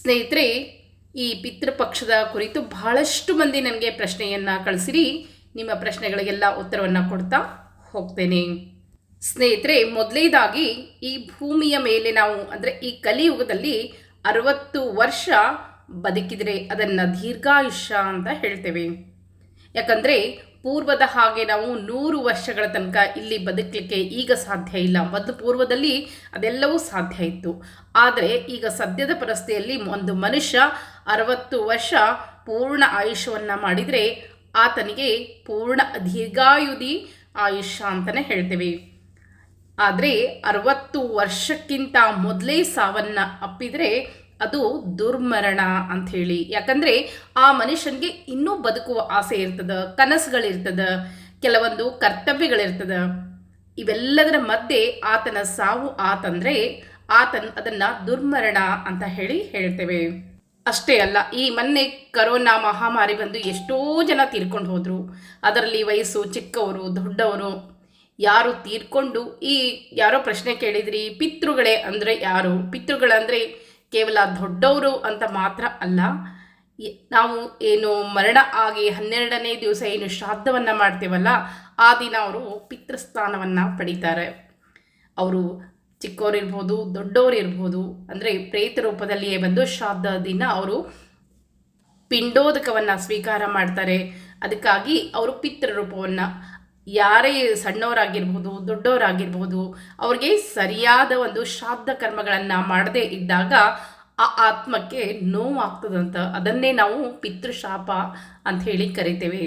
ಸ್ನೇಹಿತರೆ, ಈ ಪಿತೃಪಕ್ಷದ ಕುರಿತು ಬಹಳಷ್ಟು ಮಂದಿ ನನಗೆ ಪ್ರಶ್ನೆಯನ್ನು ಕಳಿಸಿರಿ. ನಿಮ್ಮ ಪ್ರಶ್ನೆಗಳಿಗೆಲ್ಲ ಉತ್ತರವನ್ನು ಕೊಡ್ತಾ ಹೋಗ್ತೇನೆ. ಸ್ನೇಹಿತರೆ ಮೊದಲೇದಾಗಿ ಈ ಭೂಮಿಯ ಮೇಲೆ ನಾವು, ಅಂದರೆ ಈ ಕಲಿಯುಗದಲ್ಲಿ ಅರವತ್ತು ವರ್ಷ ಬದುಕಿದರೆ ಅದನ್ನು ದೀರ್ಘಾಯುಷ್ಯ ಅಂತ ಹೇಳ್ತೇವೆ. ಯಾಕಂದರೆ ಪೂರ್ವದ ಹಾಗೆ ನಾವು ನೂರು ವರ್ಷಗಳ ತನಕ ಇಲ್ಲಿ ಬದುಕಲಿಕ್ಕೆ ಈಗ ಸಾಧ್ಯ ಇಲ್ಲ. ಮೊದಲು ಪೂರ್ವದಲ್ಲಿ ಅದೆಲ್ಲವೂ ಸಾಧ್ಯ ಇತ್ತು. ಆದರೆ ಈಗ ಸದ್ಯದ ಪರಿಸ್ಥಿತಿಯಲ್ಲಿ ಒಂದು ಮನುಷ್ಯ ಅರವತ್ತು ವರ್ಷ ಪೂರ್ಣ ಆಯುಷ್ಯವನ್ನು ಮಾಡಿದರೆ ಆತನಿಗೆ ಪೂರ್ಣ ದೀರ್ಘಾಯುಧಿ ಆಯುಷ್ಯ ಅಂತಲೇ ಹೇಳ್ತೇವೆ. ಆದರೆ ಅರವತ್ತು ವರ್ಷಕ್ಕಿಂತ ಮೊದಲೇ ಸಾವನ್ನು ಅಪ್ಪಿದರೆ ಅದು ದುರ್ಮರಣ ಅಂತ ಹೇಳಿ ಯಾಕಂದರೆ ಆ ಮನುಷ್ಯನಿಗೆ ಇನ್ನೂ ಬದುಕುವ ಆಸೆ ಇರ್ತದ, ಕನಸುಗಳಿರ್ತದ, ಕೆಲವೊಂದು ಕರ್ತವ್ಯಗಳಿರ್ತದ. ಇವೆಲ್ಲದರ ಮಧ್ಯೆ ಆತನ ಸಾವು ಆತಂದರೆ ಆತನ್ ಅದನ್ನು ದುರ್ಮರಣ ಅಂತ ಹೇಳಿ ಹೇಳ್ತೇವೆ. ಅಷ್ಟೇ ಅಲ್ಲ, ಈ ಮೊನ್ನೆ ಕರೋನಾ ಮಹಾಮಾರಿ ಬಂದು ಎಷ್ಟೋ ಜನ ತೀರ್ಕೊಂಡು ಹೋದರು. ಅದರಲ್ಲಿ ವಯಸ್ಸು, ಚಿಕ್ಕವರು, ದೊಡ್ಡವರು, ಯಾರು ತೀರ್ಕೊಂಡು ಈ ಯಾರೋ ಪ್ರಶ್ನೆ ಕೇಳಿದ್ರಿ, ಪಿತೃಗಳೇ ಅಂದರೆ ಯಾರು? ಪಿತೃಗಳಂದರೆ ಕೇವಲ ದೊಡ್ಡವರು ಅಂತ ಮಾತ್ರ ಅಲ್ಲ ನಾವು ಏನು ಮರಣ ಆಗಿ ಹನ್ನೆರಡನೇ ದಿವಸ ಏನು ಶ್ರಾದ್ದವನ್ನು ಮಾಡ್ತೇವಲ್ಲ, ಆ ದಿನ ಅವರು ಪಿತೃಸ್ಥಾನವನ್ನು ಪಡೀತಾರೆ. ಅವರು ಚಿಕ್ಕವರಿರ್ಬೋದು ದೊಡ್ಡವರಿರ್ಬೋದು ಅಂದರೆ ಪ್ರೇತ ರೂಪದಲ್ಲಿಯೇ ಬಂದು ಶ್ರಾದ್ದ ದಿನ ಅವರು ಪಿಂಡೋದಕವನ್ನು ಸ್ವೀಕಾರ ಮಾಡ್ತಾರೆ. ಅದಕ್ಕಾಗಿ ಅವರು ಪಿತೃರೂಪವನ್ನು ಯಾರೇ ಸಣ್ಣವರಾಗಿರ್ಬೋದು, ದೊಡ್ಡವರಾಗಿರ್ಬೋದು, ಅವ್ರಿಗೆ ಸರಿಯಾದ ಒಂದು ಶ್ರಾದ್ದ ಕರ್ಮಗಳನ್ನು ಮಾಡದೇ ಇದ್ದಾಗ ಆ ಆತ್ಮಕ್ಕೆ ನೋವಾಗ್ತದಂತ, ಅದನ್ನೇ ನಾವು ಪಿತೃಶಾಪ ಅಂತ ಹೇಳಿ ಕರಿತೇವೆ.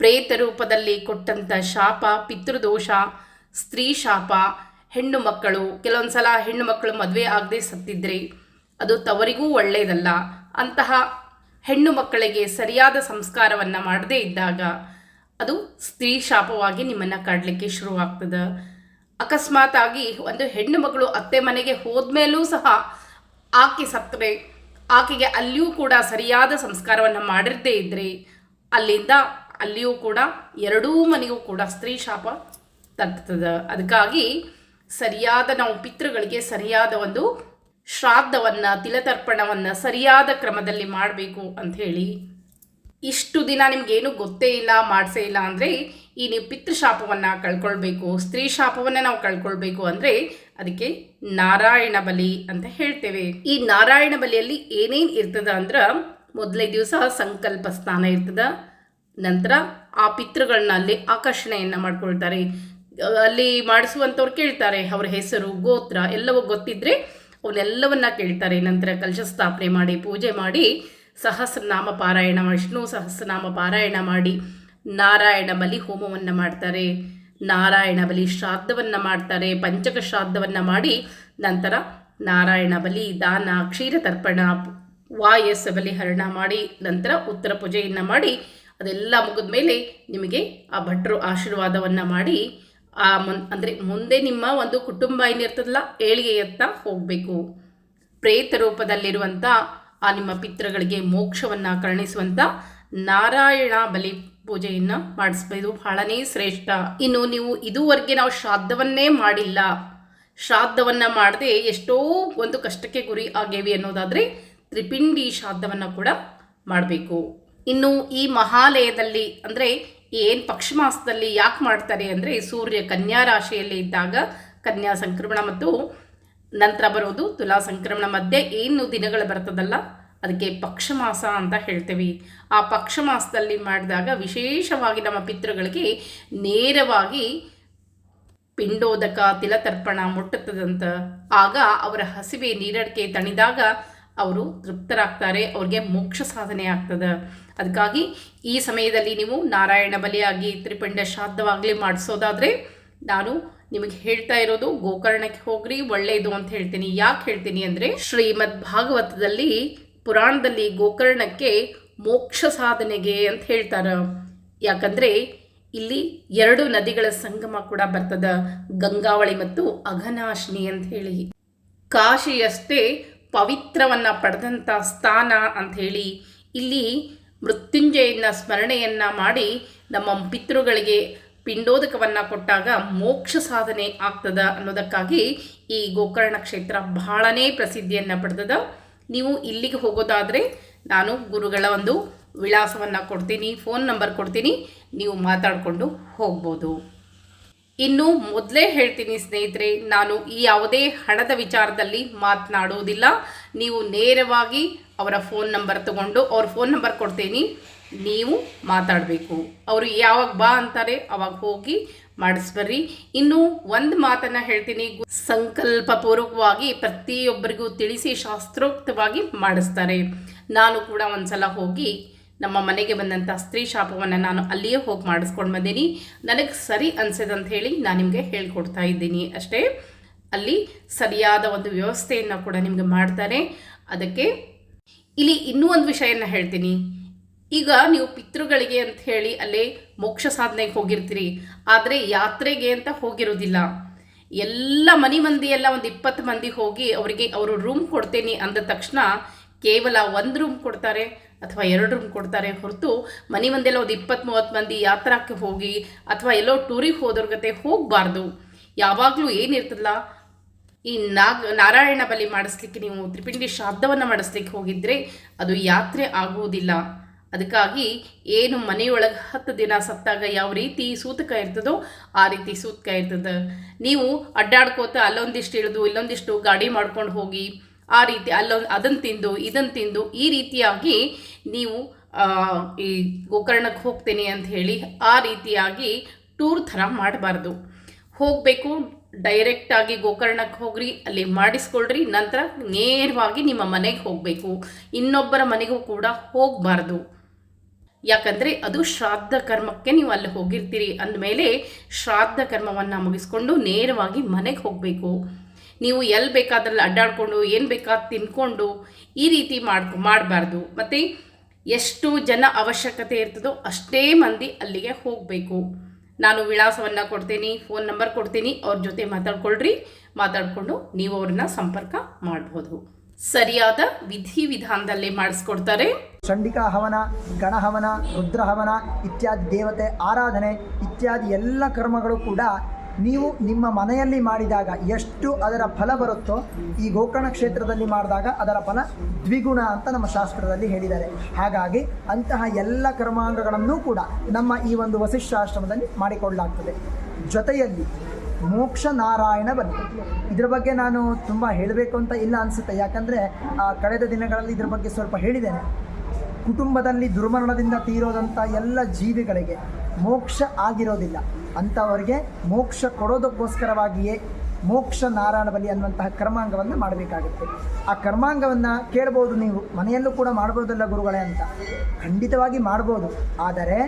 ಪ್ರೇತ ರೂಪದಲ್ಲಿ ಕೊಟ್ಟಂಥ ಶಾಪ, ಪಿತೃದೋಷ, ಸ್ತ್ರೀ ಶಾಪ, ಹೆಣ್ಣು ಮಕ್ಕಳು ಕೆಲವೊಂದು ಸಲ ಹೆಣ್ಣು ಮಕ್ಕಳು ಮದುವೆ ಆಗದೆ ಸತ್ತಿದ್ರೆ ಅದು ತವರಿಗೂ ಒಳ್ಳೆಯದಲ್ಲ ಅಂತಹ ಹೆಣ್ಣು ಮಕ್ಕಳಿಗೆ ಸರಿಯಾದ ಸಂಸ್ಕಾರವನ್ನು ಮಾಡದೇ ಇದ್ದಾಗ ಅದು ಸ್ತ್ರೀ ಶಾಪವಾಗಿ ನಿಮ್ಮನ್ನು ಕಾಡಲಿಕ್ಕೆ ಶುರುವಾಗ್ತದೆ. ಅಕಸ್ಮಾತ್ ಆಗಿ ಒಂದು ಹೆಣ್ಣು ಮಗಳು ಅತ್ತೆ ಮನೆಗೆ ಹೋದ್ಮೇಲೂ ಸಹ ಆಕೆ ಸತ್ತರೆ. ಆಕೆಗೆ ಅಲ್ಲಿಯೂ ಕೂಡ ಸರಿಯಾದ ಸಂಸ್ಕಾರವನ್ನು ಮಾಡಿರದೇ ಇದ್ದರೆ ಅಲ್ಲಿಂದ ಅಲ್ಲಿಯೂ ಕೂಡ ಎರಡೂ ಮನೆಗೂ ಕೂಡ ಸ್ತ್ರೀ ಶಾಪ ತರ್ತದ ಅದಕ್ಕಾಗಿ ಸರಿಯಾದ ನಾವು ಪಿತೃಗಳಿಗೆ ಸರಿಯಾದ ಒಂದು ಶ್ರಾದ್ದವನ್ನು, ತಿಲತರ್ಪಣವನ್ನು ಸರಿಯಾದ ಕ್ರಮದಲ್ಲಿ ಮಾಡಬೇಕು ಅಂಥೇಳಿ ಇಷ್ಟು ದಿನ ನಿಮಗೇನು ಗೊತ್ತೇ ಇಲ್ಲ, ಮಾಡಿಸೇ ಇಲ್ಲ ಅಂದರೆ ಈ ನೀವು ಪಿತೃಶಾಪವನ್ನು ಕಳ್ಕೊಳ್ಬೇಕು, ಸ್ತ್ರೀ ಶಾಪವನ್ನು ನಾವು ಕಳ್ಕೊಳ್ಬೇಕು ಅಂದರೆ ಅದಕ್ಕೆ ನಾರಾಯಣ ಬಲಿ ಅಂತ ಹೇಳ್ತೇವೆ. ಈ ನಾರಾಯಣ ಬಲಿಯಲ್ಲಿ ಏನೇನು ಇರ್ತದ ಅಂದ್ರೆ ಮೊದಲೇ ದಿವಸ ಸಂಕಲ್ಪ ಸ್ನಾನ ಇರ್ತದ, ನಂತರ ಆ ಪಿತೃಗಳನ್ನ ಅಲ್ಲಿ ಆಕರ್ಷಣೆಯನ್ನು ಮಾಡ್ಕೊಳ್ತಾರೆ. ಅಲ್ಲಿ ಮಾಡಿಸುವಂಥವ್ರು ಕೇಳ್ತಾರೆ, ಅವ್ರ ಹೆಸರು, ಗೋತ್ರ ಎಲ್ಲವೂ ಗೊತ್ತಿದ್ರೆ ಅವನ್ನೆಲ್ಲವನ್ನ ಕೇಳ್ತಾರೆ. ನಂತರ ಕಲಶ ಸ್ಥಾಪನೆ ಮಾಡಿ, ಪೂಜೆ ಮಾಡಿ ಸಹಸ್ರನಾಮ ಪಾರಾಯಣ ವಿಷ್ಣು ಸಹಸ್ರನಾಮ ಪಾರಾಯಣ ಮಾಡಿ, ನಾರಾಯಣ ಬಲಿ ಹೋಮವನ್ನು ಮಾಡ್ತಾರೆ. ನಾರಾಯಣ ಬಲಿ ಶ್ರಾದ್ದವನ್ನು ಮಾಡ್ತಾರೆ. ಪಂಚಕ ಶ್ರಾದ್ದವನ್ನು ಮಾಡಿ ನಂತರ ನಾರಾಯಣ ಬಲಿ ದಾನ, ಕ್ಷೀರ ತರ್ಪಣ, ವಾಯಸ್ಸ ಬಲಿ ಹರಣ ಮಾಡಿ, ನಂತರ ಉತ್ತರ ಪೂಜೆಯನ್ನು ಮಾಡಿ, ಅದೆಲ್ಲ ಮುಗಿದ ಮೇಲೆ ನಿಮಗೆ ಆ ಭಟ್ರು ಆಶೀರ್ವಾದವನ್ನು ಮಾಡಿ, ಆ ಮುನ್, ಅಂದರೆ ಮುಂದೆ ನಿಮ್ಮ ಒಂದು ಕುಟುಂಬ ಏನಿರ್ತದಲ್ಲ, ಏಳಿಗೆಯತ್ತ ಹೋಗಬೇಕು. ಪ್ರೇತ ರೂಪದಲ್ಲಿರುವಂಥ ಆ ನಿಮ್ಮ ಪಿತೃಗಳಿಗೆ ಮೋಕ್ಷವನ್ನು ಕರುಣಿಸುವಂಥ ನಾರಾಯಣ ಬಲಿ ಪೂಜೆಯನ್ನು ಮಾಡಿಸ್ಬೋದು ಬಹಳನೇ ಶ್ರೇಷ್ಠ. ಇನ್ನು ನೀವು ಇದುವರೆಗೆ ನಾವು ಶ್ರಾದ್ದವನ್ನೇ ಮಾಡಿಲ್ಲ. ಶ್ರಾದ್ದವನ್ನು ಮಾಡದೆ ಎಷ್ಟೋ ಒಂದು ಕಷ್ಟಕ್ಕೆ ಗುರಿ ಆಗೇವಿ ಅನ್ನೋದಾದರೆ ತ್ರಿಪಿಂಡಿ ಶ್ರಾದ್ದವನ್ನು ಕೂಡ ಮಾಡಬೇಕು. ಇನ್ನು ಈ ಮಹಾಲಯದಲ್ಲಿ ಅಂದರೆ ಏನು ಪಕ್ಷಮಾಸದಲ್ಲಿ ಯಾಕೆ ಮಾಡ್ತಾರೆ ಅಂದರೆ ಸೂರ್ಯ ಕನ್ಯಾ ರಾಶಿಯಲ್ಲಿ ಇದ್ದಾಗ ಕನ್ಯಾ ಸಂಕ್ರಮಣ ಮತ್ತು ನಂತರ ಬರೋದು ತುಲಾ ಸಂಕ್ರಮಣ ಮಧ್ಯೆ ಏನು ದಿನಗಳು ಬರ್ತದಲ್ಲ? ಅದಕ್ಕೆ ಪಕ್ಷಮಾಸ ಅಂತ ಹೇಳ್ತೇವೆ. ಆ ಪಕ್ಷಮಾಸದಲ್ಲಿ ಮಾಡಿದಾಗ ವಿಶೇಷವಾಗಿ ನಮ್ಮ ಪಿತೃಗಳಿಗೆ ನೇರವಾಗಿ ಪಿಂಡೋದಕ, ತಿಲತರ್ಪಣ ಮುಟ್ಟುತ್ತದಂತ. ಆಗ ಅವರ ಹಸಿವೆ ನೀರಡಿಕೆ ತಣಿದಾಗ ಅವರು ತೃಪ್ತರಾಗ್ತಾರೆ, ಅವ್ರಿಗೆ ಮೋಕ್ಷ ಸಾಧನೆ ಆಗ್ತದೆ. ಅದಕ್ಕಾಗಿ ಈ ಸಮಯದಲ್ಲಿ ನೀವು ನಾರಾಯಣ ಬಲಿಯಾಗಿ ತ್ರಿಪಿಂಡ ಶ್ರಾದ್ದವಾಗಲಿ ಮಾಡಿಸೋದಾದರೆ ನಾನು ನಿಮಗೆ ಹೇಳ್ತಾ ಇರೋದು ಗೋಕರ್ಣಕ್ಕೆ ಹೋಗ್ರಿ ಒಳ್ಳೆಯದು ಅಂತ ಹೇಳ್ತೀನಿ. ಯಾಕೆ ಹೇಳ್ತೀನಿ ಅಂದರೆ ಶ್ರೀಮದ್ ಭಾಗವತದಲ್ಲಿ, ಪುರಾಣದಲ್ಲಿ ಗೋಕರ್ಣಕ್ಕೆ ಮೋಕ್ಷ ಸಾಧನೆಗೆ ಅಂತ ಹೇಳ್ತಾರೆ. ಯಾಕಂದರೆ ಇಲ್ಲಿ ಎರಡು ನದಿಗಳ ಸಂಗಮ ಕೂಡ ಬರ್ತದ, ಗಂಗಾವಳಿ ಮತ್ತು ಅಘನಾಶಿನಿ ಅಂತ ಹೇಳಿ. ಕಾಶಿಯಷ್ಟೇ ಪವಿತ್ರವನ್ನು ಪಡೆದಂಥ ಸ್ಥಾನ ಅಂತ ಹೇಳಿ. ಇಲ್ಲಿ ಮೃತ್ಯುಂಜಯನ ಸ್ಮರಣೆಯನ್ನು ಮಾಡಿ ನಮ್ಮ ಪಿತೃಗಳಿಗೆ ಪಿಂಡೋದಕವನ್ನು ಕೊಟ್ಟಾಗ ಮೋಕ್ಷ ಸಾಧನೆ ಆಗ್ತದ ಅನ್ನೋದಕ್ಕಾಗಿ ಈ ಗೋಕರ್ಣ ಕ್ಷೇತ್ರ ಬಹಳನೇ ಪ್ರಸಿದ್ಧಿಯನ್ನು ಪಡೆದದ. ನೀವು ಇಲ್ಲಿಗೆ ಹೋಗೋದಾದರೆ ನಾನು ಗುರುಗಳ ಒಂದು ವಿಳಾಸವನ್ನು ಕೊಡ್ತೀನಿ, ಫೋನ್ ನಂಬರ್ ಕೊಡ್ತೀನಿ, ನೀವು ಮಾತಾಡಿಕೊಂಡು ಹೋಗ್ಬೋದು. ಇನ್ನು ಮೊದಲೇ ಹೇಳ್ತೀನಿ ಸ್ನೇಹಿತರೆ, ನಾನು ಈ ಯಾವುದೇ ಹಣದ ವಿಚಾರದಲ್ಲಿ ಮಾತನಾಡುವುದಿಲ್ಲ ನೀವು ನೇರವಾಗಿ ಅವರ ಫೋನ್ ನಂಬರ್ ತಗೊಂಡು ಅವ್ರ ಫೋನ್ ನಂಬರ್ ಕೊಡ್ತೀನಿ. ನೀವು ಮಾತಾಡಬೇಕು. ಅವರು ಯಾವಾಗ ಬಾ ಅಂತಾರೆ ಅವಾಗ ಹೋಗಿ ಮಾಡಿಸ್ಬರ್ರಿ. ಇನ್ನು ಒಂದು ಮಾತನ್ನು ಹೇಳ್ತೀನಿ. ಸಂಕಲ್ಪ ಸಂಕಲ್ಪಪೂರ್ವಕವಾಗಿ ಪ್ರತಿಯೊಬ್ಬರಿಗೂ ತಿಳಿಸಿ ಶಾಸ್ತ್ರೋಕ್ತವಾಗಿ ಮಾಡಿಸ್ತಾರೆ. ನಾನು ಕೂಡ ಒಂದ್ಸಲ ಹೋಗಿ ನಮ್ಮ ಮನೆಗೆ ಬಂದಂಥ ಸ್ತ್ರೀ ಶಾಪವನ್ನು ನಾನು ಅಲ್ಲಿಯೇ ಹೋಗಿ ಮಾಡಿಸ್ಕೊಂಡು ಬಂದೀನಿ. ನನಗೆ ಸರಿ ಅನಿಸಿದಂತ ಹೇಳಿ ನಾನು ನಿಮಗೆ ಹೇಳ್ಕೊಡ್ತಾ ಇದ್ದೀನಿ ಅಷ್ಟೇ. ಅಲ್ಲಿ ಸರಿಯಾದ ಒಂದು ವ್ಯವಸ್ಥೆಯನ್ನು ಕೂಡ ನಿಮಗೆ ಮಾಡ್ತಾರೆ. ಅದಕ್ಕೆ ಇಲ್ಲಿ ಇನ್ನೂ ಒಂದು ವಿಷಯನ ಹೇಳ್ತೀನಿ. ಈಗ ನೀವು ಪಿತೃಗಳಿಗೆ ಅಂತ ಹೇಳಿ ಅಲ್ಲೇ ಮೋಕ್ಷ ಸಾಧನೆಗೆ ಹೋಗಿರ್ತೀರಿ. ಆದರೆ ಯಾತ್ರೆಗೆ ಅಂತ ಹೋಗಿರೋದಿಲ್ಲ ಎಲ್ಲ ಮನೆ ಮಂದಿ ಎಲ್ಲ ಒಂದು ಇಪ್ಪತ್ತು ಮಂದಿ ಹೋಗಿ ಅವರಿಗೆ ಅವರು ರೂಮ್ ಕೊಡ್ತೇನೆ ಅಂದ ತಕ್ಷಣ ಕೇವಲ ಒಂದು ರೂಮ್ ಕೊಡ್ತಾರೆ ಅಥವಾ ಎರಡು ರೂಮ್ ಕೊಡ್ತಾರೆ ಹೊರತು ಮನೆ ಮಂದಿಯೆಲ್ಲ ಒಂದು ಇಪ್ಪತ್ತು ಮೂವತ್ತು ಮಂದಿ ಯಾತ್ರಾಕ್ಕೆ ಹೋಗಿ ಅಥವಾ ಎಲ್ಲೋ ಟೂರಿಗೆ ಹೋದವ್ರ ಜೊತೆ ಹೋಗಬಾರ್ದು. ಯಾವಾಗಲೂ ಏನಿರ್ತದಲ್ಲ ಈ ನಾಗ, ನಾರಾಯಣ ಬಲಿ ಮಾಡಿಸ್ಲಿಕ್ಕೆ ನೀವು ತ್ರಿಪಿಂಡಿ ಶ್ರಾದ್ದವನ್ನು ಮಾಡಿಸ್ಲಿಕ್ಕೆ ಹೋಗಿದ್ರೆ ಅದು ಯಾತ್ರೆ ಆಗುವುದಿಲ್ಲ. ಅದಕ್ಕಾಗಿ ಏನು ಮನೆಯೊಳಗೆ ಹತ್ತು ದಿನ ಸತ್ತಾಗ ಯಾವ ರೀತಿ ಸೂತಕ ಇರ್ತದೋ ಆ ರೀತಿ ಸೂತಕ ಇರ್ತದೆ. ನೀವು ಅಡ್ಡಾಡ್ಕೋತ ಅಲ್ಲೊಂದಿಷ್ಟು ಇಳಿದು ಇಲ್ಲೊಂದಿಷ್ಟು ಗಾಡಿ ಮಾಡ್ಕೊಂಡು ಹೋಗಿ ಆ ರೀತಿ ಅಲ್ಲೊಂದು ಅದನ್ನು ತಿಂದು ಇದನ್ನು ತಿಂದು ಈ ರೀತಿಯಾಗಿ ನೀವು ಈ ಗೋಕರ್ಣಕ್ಕೆ ಹೋಗ್ತೀನಿ ಅಂತ ಹೇಳಿ ಆ ರೀತಿಯಾಗಿ ಟೂರ್ ಥರ ಮಾಡಬಾರ್ದು. ಹೋಗಬೇಕು ಡೈರೆಕ್ಟಾಗಿ ಗೋಕರ್ಣಕ್ಕೆ ಹೋಗ್ರಿ, ಅಲ್ಲಿ ಮಾಡಿಸ್ಕೊಳ್ರಿ, ನಂತರ ನೇರವಾಗಿ ನಿಮ್ಮ ಮನೆಗೆ ಹೋಗಬೇಕು. ಇನ್ನೊಬ್ಬರ ಮನೆಗೂ ಕೂಡ ಹೋಗಬಾರ್ದು. ಯಾಕಂದರೆ ಅದು ಶ್ರಾದ್ದ ಕರ್ಮಕ್ಕೆ ನೀವು ಅಲ್ಲಿ ಹೋಗಿರ್ತೀರಿ ಅಂದಮೇಲೆ ಶ್ರಾದ್ದ ಕರ್ಮವನ್ನು ಮುಗಿಸ್ಕೊಂಡು ನೇರವಾಗಿ ಮನೆಗೆ ಹೋಗಬೇಕು. ನೀವು ಎಲ್ಲಿ ಬೇಕಾದ್ರಲ್ಲಿ ಅಡ್ಡಾಡಿಕೊಂಡು, ಏನು ಬೇಕಾದ ತಿನ್ಕೊಂಡು ಈ ರೀತಿ ಮಾಡ್ಕೊ, ಮಾಡಬಾರ್ದು. ಮತ್ತು ಎಷ್ಟು ಜನ ಅವಶ್ಯಕತೆ ಇರ್ತದೋ ಅಷ್ಟೇ ಮಂದಿ ಅಲ್ಲಿಗೆ ಹೋಗಬೇಕು. ನಾನು ವಿಳಾಸವನ್ನು ಕೊಡ್ತೀನಿ ಫೋನ್ ನಂಬರ್ ಕೊಡ್ತೀನಿ, ಅವ್ರ ಜೊತೆ ಮಾತಾಡ್ಕೊಳ್ರಿ. ಮಾತಾಡಿಕೊಂಡು ನೀವು ಅವ್ರನ್ನ ಸಂಪರ್ಕ ಮಾಡಬಹುದು ಸರಿಯಾದ ವಿಧಿ ವಿಧಾನದಲ್ಲೇ ಮಾಡಿಸ್ಕೊಡ್ತಾರೆ. ಚಂಡಿಕಾ ಹವನ ಗಣಹವನ ರುದ್ರಹವನ ಇತ್ಯಾದಿ ದೇವತೆ, ಆರಾಧನೆ ಇತ್ಯಾದಿ ಎಲ್ಲ ಕರ್ಮಗಳು ಕೂಡ ನೀವು ನಿಮ್ಮ ಮನೆಯಲ್ಲಿ ಮಾಡಿದಾಗ ಎಷ್ಟು ಅದರ ಫಲ ಬರುತ್ತೋ ಈ ಗೋಕರ್ಣ ಕ್ಷೇತ್ರದಲ್ಲಿ ಮಾಡಿದಾಗ ಅದರ ಫಲ ದ್ವಿಗುಣ ಅಂತ ನಮ್ಮ ಶಾಸ್ತ್ರದಲ್ಲಿ ಹೇಳಿದ್ದಾರೆ. ಹಾಗಾಗಿ ಅಂತಹ ಎಲ್ಲ ಕರ್ಮಾಂಗಗಳನ್ನು ಕೂಡ ನಮ್ಮ ಈ ಒಂದು ವಸಿಷ್ಠಾಶ್ರಮದಲ್ಲಿ ಮಾಡಿಕೊಳ್ಳಲಾಗ್ತದೆ. ಜೊತೆಯಲ್ಲಿ ಮೋಕ್ಷ ನಾರಾಯಣ ಬಲಿ ಇದ್ರ ಬಗ್ಗೆ ನಾನು ತುಂಬ ಹೇಳಬೇಕು ಅಂತ ಇಲ್ಲ ಅನಿಸುತ್ತೆ. ಯಾಕಂದರೆ ಕಳೆದ ದಿನಗಳಲ್ಲಿ ಇದ್ರ ಬಗ್ಗೆ ಸ್ವಲ್ಪ ಹೇಳಿದ್ದೇನೆ. ಕುಟುಂಬದಲ್ಲಿ ದುರ್ಮರಣದಿಂದ ತೀರೋದಂಥ ಎಲ್ಲ ಜೀವಿಗಳಿಗೆ ಮೋಕ್ಷ ಆಗಿರೋದಿಲ್ಲ. ಅಂಥವರಿಗೆ ಮೋಕ್ಷ ಕೊಡೋದಕ್ಕೋಸ್ಕರವಾಗಿಯೇ ಮೋಕ್ಷ ನಾರಾಯಣ ಬಲಿ ಅನ್ನುವಂತಹ ಕರ್ಮಾಂಗವನ್ನು ಮಾಡಬೇಕಾಗುತ್ತೆ. ಆ ಕರ್ಮಾಂಗವನ್ನು ಕೇಳ್ಬೋದು ನೀವು. ಮನೆಯಲ್ಲೂ ಕೂಡ ಮಾಡ್ಬೋದಲ್ಲ ಗುರುಗಳೇ ಅಂತ. ಖಂಡಿತವಾಗಿ ಮಾಡ್ಬೋದು. ಆದರೆ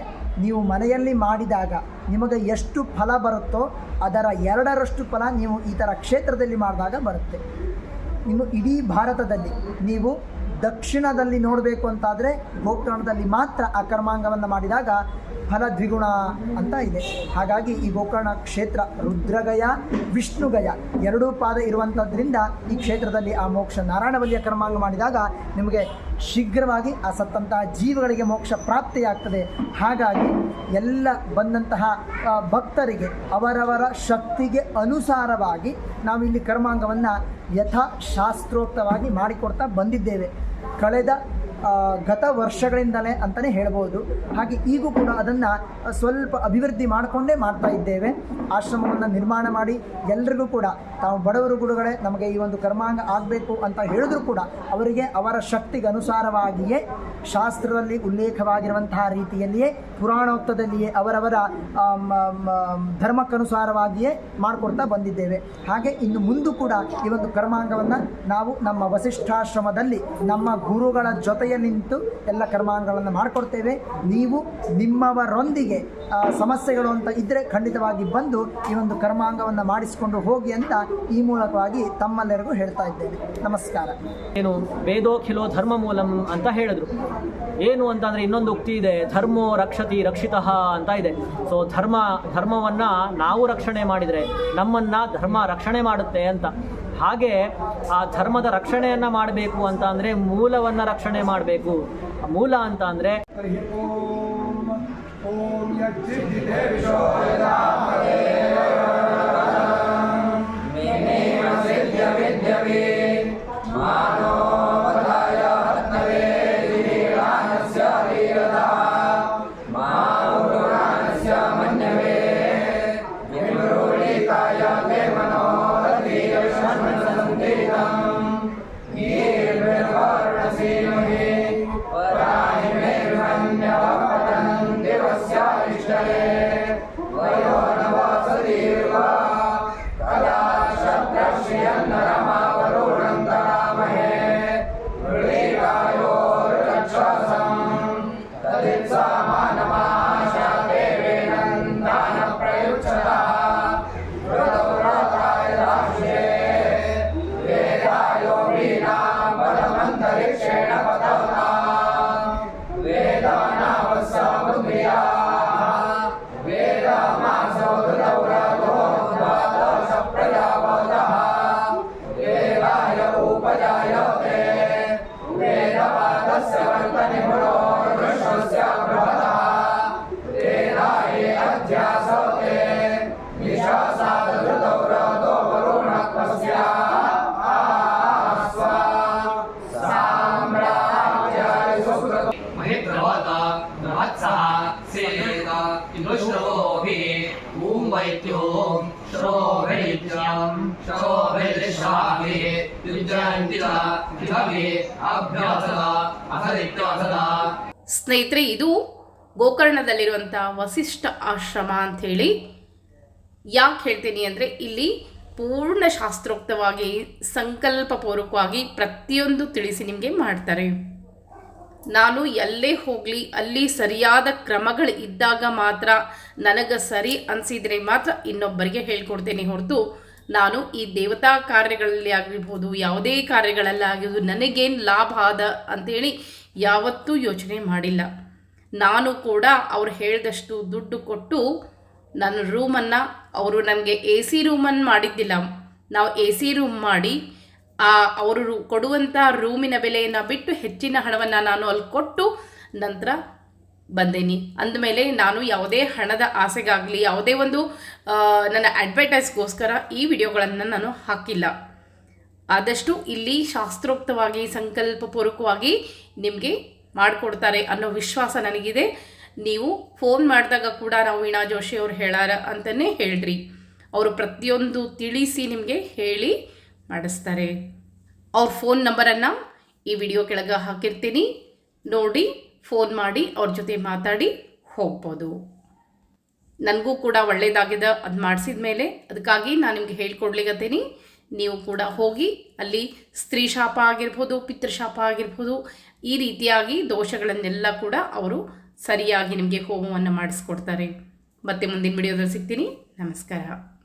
ನೀವು ಮನೆಯಲ್ಲಿ ಮಾಡಿದಾಗ ನಿಮಗೆ ಎಷ್ಟು ಫಲ ಬರುತ್ತೋ ಅದರ ಎರಡರಷ್ಟು ಫಲ ನೀವು ಈ ಥರ ಕ್ಷೇತ್ರದಲ್ಲಿ ಮಾಡಿದಾಗ ಬರುತ್ತೆ. ಇನ್ನು ಇಡೀ ಭಾರತದಲ್ಲಿ ನೀವು ದಕ್ಷಿಣದಲ್ಲಿ ನೋಡಬೇಕು ಅಂತಾದರೆ ಗೋಕರ್ಣದಲ್ಲಿ ಮಾತ್ರ ಆ ಕರ್ಮಾಂಗವನ್ನು ಮಾಡಿದಾಗ ಫಲ ದ್ವಿಗುಣ ಅಂತ ಇದೆ. ಹಾಗಾಗಿ ಈ ಗೋಕರ್ಣ ಕ್ಷೇತ್ರ ರುದ್ರಗಯ, ವಿಷ್ಣುಗಯ ಎರಡೂ ಪಾದ ಇರುವಂಥದ್ರಿಂದ ಈ ಕ್ಷೇತ್ರದಲ್ಲಿ ಆ ಮೋಕ್ಷ ನಾರಾಯಣ ಬಲಿಯ ಕರ್ಮಾಂಗ ಮಾಡಿದಾಗ ನಿಮಗೆ ಶೀಘ್ರವಾಗಿ ಆ ಸತ್ತಂತಹ ಜೀವಗಳಿಗೆ ಮೋಕ್ಷ ಪ್ರಾಪ್ತಿಯಾಗ್ತದೆ. ಹಾಗಾಗಿ ಎಲ್ಲ ಬಂದಂತಹ ಭಕ್ತರಿಗೆ, ಅವರವರ ಶಕ್ತಿಗೆ ಅನುಸಾರವಾಗಿ ನಾವು ಇಲ್ಲಿ ಕರ್ಮಾಂಗವನ್ನು ಯಥಾಶಾಸ್ತ್ರೋಕ್ತವಾಗಿ ಮಾಡಿಕೊಡ್ತಾ ಬಂದಿದ್ದೇವೆ. ಕಳೆದ ಗತ ವರ್ಷಗಳಿಂದಲೇ ಅಂತಲೇ ಹೇಳ್ಬೋದು. ಹಾಗೆ ಈಗೂ ಕೂಡ ಅದನ್ನು ಸ್ವಲ್ಪ ಅಭಿವೃದ್ಧಿ ಮಾಡಿಕೊಂಡೇ ಮಾಡ್ತಾ ಇದ್ದೇವೆ. ಆಶ್ರಮವನ್ನು ನಿರ್ಮಾಣ ಮಾಡಿ ಎಲ್ಲರಿಗೂ ಕೂಡ, ತಾವು ಬಡವರು ಗುರುಗಳೇ ನಮಗೆ ಈ ಒಂದು ಕರ್ಮಾಂಗ ಆಗಬೇಕು ಅಂತ ಹೇಳಿದ್ರು ಕೂಡ ಅವರಿಗೆ ಅವರ ಶಕ್ತಿಗೆ ಅನುಸಾರವಾಗಿಯೇ ಶಾಸ್ತ್ರದಲ್ಲಿ ಉಲ್ಲೇಖವಾಗಿರುವಂತಹ ರೀತಿಯಲ್ಲಿಯೇ, ಪುರಾಣೋಕ್ತದಲ್ಲಿಯೇ ಅವರವರ ಧರ್ಮಕ್ಕನುಸಾರವಾಗಿಯೇ ಮಾಡಿಕೊಡ್ತಾ ಬಂದಿದ್ದೇವೆ. ಹಾಗೆ ಇನ್ನು ಮುಂದೂ ಕೂಡ ಈ ಒಂದು ಕರ್ಮಾಂಗವನ್ನು ನಾವು ನಮ್ಮ ವಸಿಷ್ಠಾಶ್ರಮದಲ್ಲಿ ನಮ್ಮ ಗುರುಗಳ ನಿಂತು ಎಲ್ಲ ಕರ್ಮಾಂಗಗಳನ್ನು ಮಾಡಿಕೊಡ್ತೇವೆ. ನೀವು ನಿಮ್ಮವರೊಂದಿಗೆ ಸಮಸ್ಯೆಗಳು ಅಂತ ಇದ್ದರೆ ಖಂಡಿತವಾಗಿ ಬಂದು ಈ ಒಂದು ಕರ್ಮಾಂಗವನ್ನು ಮಾಡಿಸಿಕೊಂಡು ಹೋಗಿ ಅಂತ ಈ ಮೂಲಕವಾಗಿ ತಮ್ಮೆಲ್ಲರಿಗೂ ಹೇಳ್ತಾ ಇದ್ದೇನೆ. ನಮಸ್ಕಾರ. ಏನು ವೇದೋಖಿಲೋ ಧರ್ಮ ಮೂಲಂ ಅಂತ ಹೇಳಿದ್ರು. ಏನು ಅಂತಂದರೆ ಇನ್ನೊಂದು ಉಕ್ತಿ ಇದೆ, ಧರ್ಮೋ ರಕ್ಷತಿ ರಕ್ಷಿತಃ ಅಂತ ಇದೆ. ಸೊ ಧರ್ಮ, ಧರ್ಮವನ್ನು ನಾವು ರಕ್ಷಣೆ ಮಾಡಿದರೆ ನಮ್ಮನ್ನು ಧರ್ಮ ರಕ್ಷಣೆ ಮಾಡುತ್ತೆ ಅಂತ. ಹಾಗೆ ಆ ಧರ್ಮದ ರಕ್ಷಣೆಯನ್ನು ಮಾಡಬೇಕು ಅಂತ ಅಂದರೆ ಮೂಲವನ್ನ ರಕ್ಷಣೆ ಮಾಡಬೇಕು. ಮೂಲ ಅಂತ ಅಂದ್ರೆ ಸ್ನೇಹಿತರೆ, ಇದು ಗೋಕರ್ಣದಲ್ಲಿರುವಂಥ ವಸಿಷ್ಠ ಆಶ್ರಮ ಅಂಥೇಳಿ. ಯಾಕೆ ಹೇಳ್ತೀನಿ ಅಂದರೆ, ಇಲ್ಲಿ ಪೂರ್ಣ ಶಾಸ್ತ್ರೋಕ್ತವಾಗಿ, ಸಂಕಲ್ಪಪೂರ್ವಕವಾಗಿ ಪ್ರತಿಯೊಂದು ತಿಳಿಸಿ ನಿಮಗೆ ಮಾಡ್ತಾರೆ. ನಾನು ಎಲ್ಲೇ ಹೋಗಲಿ, ಅಲ್ಲಿ ಸರಿಯಾದ ಕ್ರಮಗಳು ಇದ್ದಾಗ ಮಾತ್ರ ನನಗೆ ಸರಿ ಅನಿಸಿದರೆ ಮಾತ್ರ ಇನ್ನೊಬ್ಬರಿಗೆ ಹೇಳ್ಕೊಡ್ತೇನೆ ಹೊರತು ನಾನು ಈ ದೇವತಾ ಕಾರ್ಯಗಳಲ್ಲಿ ಆಗಿರ್ಬೋದು, ಯಾವುದೇ ಕಾರ್ಯಗಳಲ್ಲಿ ಆಗಿರ್ಬೋದು, ನನಗೇನು ಲಾಭ ಆದ ಅಂತೇಳಿ ಯಾವತ್ತೂ ಯೋಚನೆ ಮಾಡಿಲ್ಲ. ನಾನು ಕೂಡ ಅವ್ರು ಹೇಳಿದಷ್ಟು ದುಡ್ಡು ಕೊಟ್ಟು ನನ್ನ ರೂಮನ್ನು, ಅವರು ನನಗೆ ಎ ಸಿ ರೂಮನ್ನು ಮಾಡಿದ್ದಿಲ್ಲ. ನಾವು ಎ ಸಿ ರೂಮ್ ಮಾಡಿ, ಆ ಅವರು ಕೊಡುವಂಥ ರೂಮಿನ ಬೆಲೆಯನ್ನು ಬಿಟ್ಟು ಹೆಚ್ಚಿನ ಹಣವನ್ನು ನಾನು ಅಲ್ಲಿ ಕೊಟ್ಟು ನಂತರ ಬಂದೇನಿ. ಅಂದಮೇಲೆ ನಾನು ಯಾವುದೇ ಹಣದ ಆಸೆಗಾಗಲಿ, ಯಾವುದೇ ಒಂದು ನನ್ನ ಅಡ್ವರ್ಟೈಸ್ಗೋಸ್ಕರ ಈ ವಿಡಿಯೋಗಳನ್ನು ನಾನು ಹಾಕಿಲ್ಲ. ಆದಷ್ಟು ಇಲ್ಲಿ ಶಾಸ್ತ್ರೋಕ್ತವಾಗಿ, ಸಂಕಲ್ಪಪೂರ್ವಕವಾಗಿ ನಿಮಗೆ ಮಾಡಿಕೊಡ್ತಾರೆ ಅನ್ನೋ ವಿಶ್ವಾಸ ನನಗಿದೆ. ನೀವು ಫೋನ್ ಮಾಡಿದಾಗ ಕೂಡ ನಾವು ವೀಣಾ ಜೋಶಿ ಅವ್ರು ಹೇಳಾರ ಅಂತಲೇ ಹೇಳ್ರಿ. ಅವರು ಪ್ರತಿಯೊಂದು ತಿಳಿಸಿ ನಿಮಗೆ ಹೇಳಿ ಮಾಡಿಸ್ತಾರೆ. ಅವ್ರ ಫೋನ್ ನಂಬರನ್ನು ಈ ವಿಡಿಯೋ ಕೆಳಗೆ ಹಾಕಿರ್ತೀನಿ. ನೋಡಿ ಫೋನ್ ಮಾಡಿ ಅವ್ರ ಜೊತೆ ಮಾತಾಡಿ ಹೋಗ್ಬೋದು. ನನಗೂ ಕೂಡ ಒಳ್ಳೆಯದಾಗಿದೆ ಅದು ಮಾಡಿಸಿದ ಮೇಲೆ. ಅದಕ್ಕಾಗಿ ನಾನು ನಿಮಗೆ ಹೇಳ್ಕೊಡ್ಲಿಗತ್ತೀನಿ ನೀವು ಕೂಡ ಹೋಗಿ ಅಲ್ಲಿ ಸ್ತ್ರೀ ಶಾಪ ಆಗಿರ್ಬೋದು ಪಿತೃಶಾಪ ಆಗಿರ್ಬೋದು, ಈ ರೀತಿಯಾಗಿ ದೋಷಗಳನ್ನೆಲ್ಲ ಕೂಡ ಅವರು ಸರಿಯಾಗಿ ನಿಮಗೆ ಹೋಮವನ್ನು ಮಾಡಿಸ್ಕೊಡ್ತಾರೆ. ಮತ್ತೆ ಮುಂದಿನ ವಿಡಿಯೋದಲ್ಲಿ ಸಿಗ್ತೀನಿ. ನಮಸ್ಕಾರ.